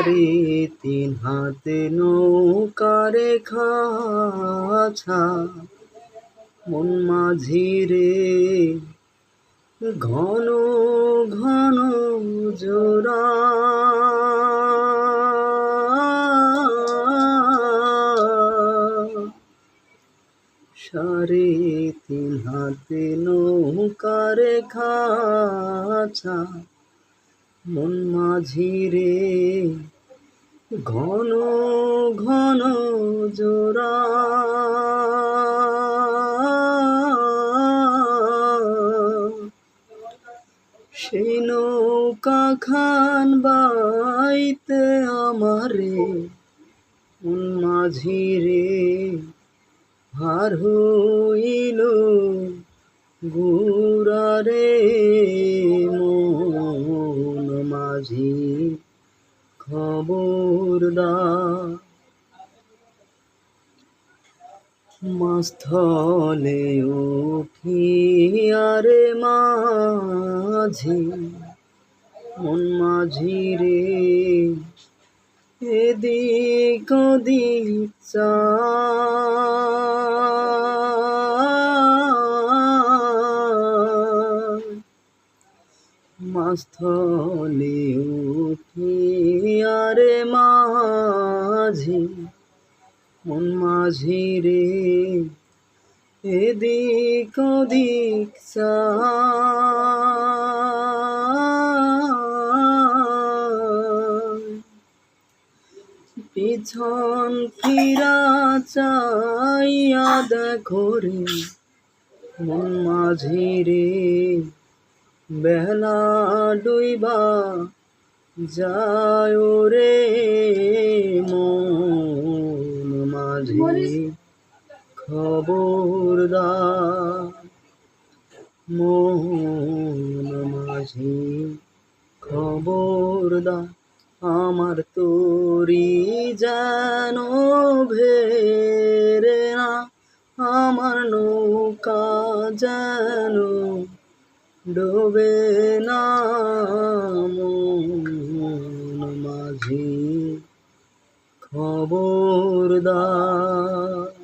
সাড়ে তিন হাতে নৌকারে খাছা মন মাঝি রে, ঘন ঘন জোড়া। সাড়ে তিন হাতে নৌকারে খাছা মন মাঝি রে ঘন ঘন জোড়া। সেই নৌকা খান বাইতে আমারে মাঝি রে হার হইল গুড়ারে, মন মাঝি খবরদার মাস্থলে উঠিয়ারে মাঝি মন মাঝি রে এদিক। মাস্থলে উঠিয়ারে মাঝি, মন মাঝি রে এদিক ওদিক। পিছন ফিরা চাইয়া দেখো রে, মন মাঝি রে বেলা ডুইবা যায় রে মন মাঝি। খবরদার মন মাঝি। খবরদার আমার তোরি যেন ভেরে না আমার নৌকা যেন ডোবে না। মাঝি খবরদার